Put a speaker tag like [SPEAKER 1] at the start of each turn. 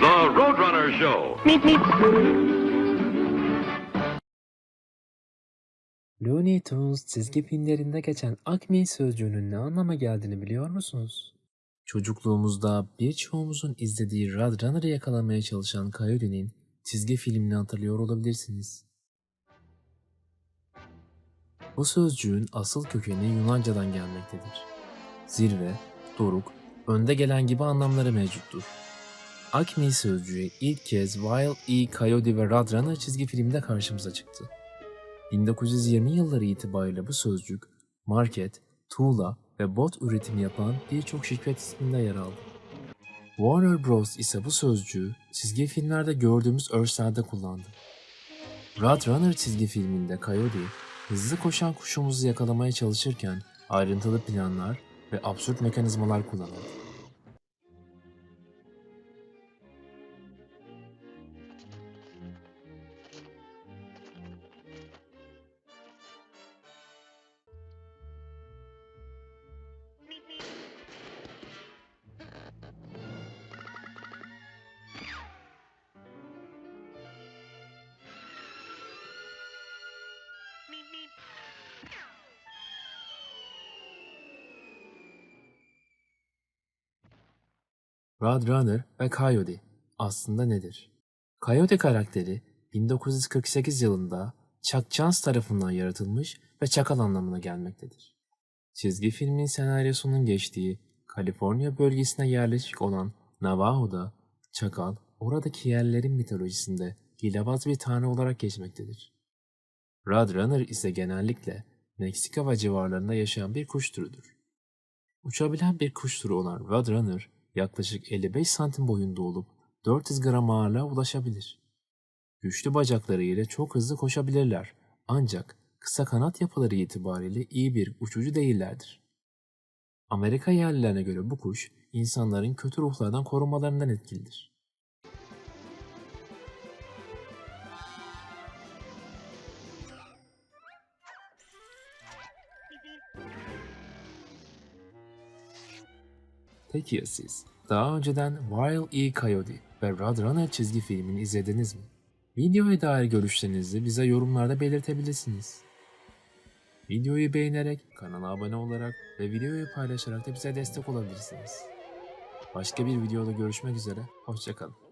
[SPEAKER 1] The Roadrunner Show.
[SPEAKER 2] Looney Tunes çizgi filmlerinde geçen Acme sözcüğünün ne anlama geldiğini biliyor musunuz? Çocukluğumuzda birçoğumuzun izlediği Roadrunner'ı yakalamaya çalışan Coyote'nin çizgi filmini hatırlıyor olabilirsiniz. Bu sözcüğün asıl kökeni Yunanca'dan gelmektedir. Zirve, doruk, önde gelen gibi anlamları mevcuttur. Acme sözcüğü ilk kez Wild E. Coyote ve Roadrunner çizgi filminde karşımıza çıktı. 1920 yılları itibariyle bu sözcük market, tuğla ve bot üretimi yapan birçok şirket isminde yer aldı. Warner Bros. ise bu sözcüğü çizgi filmlerde gördüğümüz örslerde kullandı. Roadrunner çizgi filminde Coyote, hızlı koşan kuşumuzu yakalamaya çalışırken ayrıntılı planlar ve absürt mekanizmalar kullanıldı. Roadrunner ve Coyote aslında nedir? Coyote karakteri 1948 yılında Chuck Jones tarafından yaratılmış ve çakal anlamına gelmektedir. Çizgi filmin senaryosunun geçtiği Kaliforniya bölgesine yerleşik olan Navajo'da çakal oradaki yerlerin mitolojisinde hilebaz bir tanrı olarak geçmektedir. Roadrunner ise genellikle Meksika ve civarlarında yaşayan bir kuş türüdür. Uçabilen bir kuş türü olan Roadrunner yaklaşık 55 santim boyunda olup 400 gram ağırlığa ulaşabilir. Güçlü bacakları ile çok hızlı koşabilirler ancak kısa kanat yapıları itibariyle iyi bir uçucu değillerdir. Amerika yerlilerine göre bu kuş insanların kötü ruhlardan korunmalarından etkilidir. Peki ya siz? Daha önceden Wild E. Coyote ve Roadrunner çizgi filmini izlediniz mi? Videoya dair görüşlerinizi bize yorumlarda belirtebilirsiniz. Videoyu beğenerek, kanala abone olarak ve videoyu paylaşarak da bize destek olabilirsiniz. Başka bir videoda görüşmek üzere, hoşçakalın.